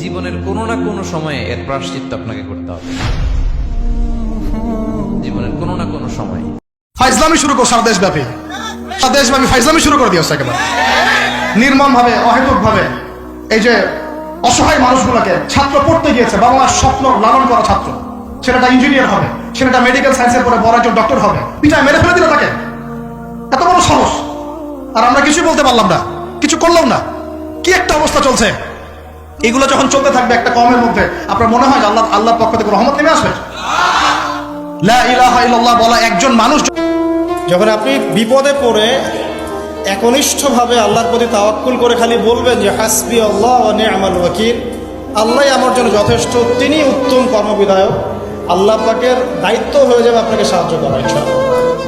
জীবনের কোনো না কোনো সময়ে এর প্রাশ্চিত্য আপনাকে করতে হবে। জীবনের কোনো না কোনো সময়ে। ফাইজলামি শুরু কর, সারা দেশব্যাপী। সারা দেশব্যাপী ফাইজলামি শুরু করে দিয়েছে একেবারে। নির্মম ভাবে অহেতুক ভাবে এই যে অসহায় মানুষগুলোকে ছাত্র পড়তে গিয়েছে বাবা মার স্বপ্ন লালন করা ছাত্র। ছেলেটা ইঞ্জিনিয়ার হবে, ছেলেটা মেডিকেল সায়েন্সের পরে বড় একজন ডক্টর হবে। পিঠায় মেরে ফেলে দিল তাকে। এত বড় সাহস। আর আমরা কিছুই বলতে পারলাম না, কিছু করলাম না। কি একটা অবস্থা চলছে? এগুলো যখন চলতে থাকবে একটা কমের মধ্যে, আপনার মনে হয় আল্লাহ, আল্লাহর পক্ষ থেকে রহমত নেমে আসবে? ইল্লাল্লাহ বলা একজন মানুষ যখন আপনি বিপদে পড়ে, একনিষ্ঠভাবে আল্লাহর প্রতি তাওয়াক্কুল করে খালি বলবেন যে, হাসবি আল্লাহ নি'মাল ওয়াকিল। আল্লাহ আমার জন্য যথেষ্ট তিনি উত্তম কর্মবিধায়ক। আল্লাহ পাকের দায়িত্ব হয়ে যাবে আপনাকে সাহায্য করা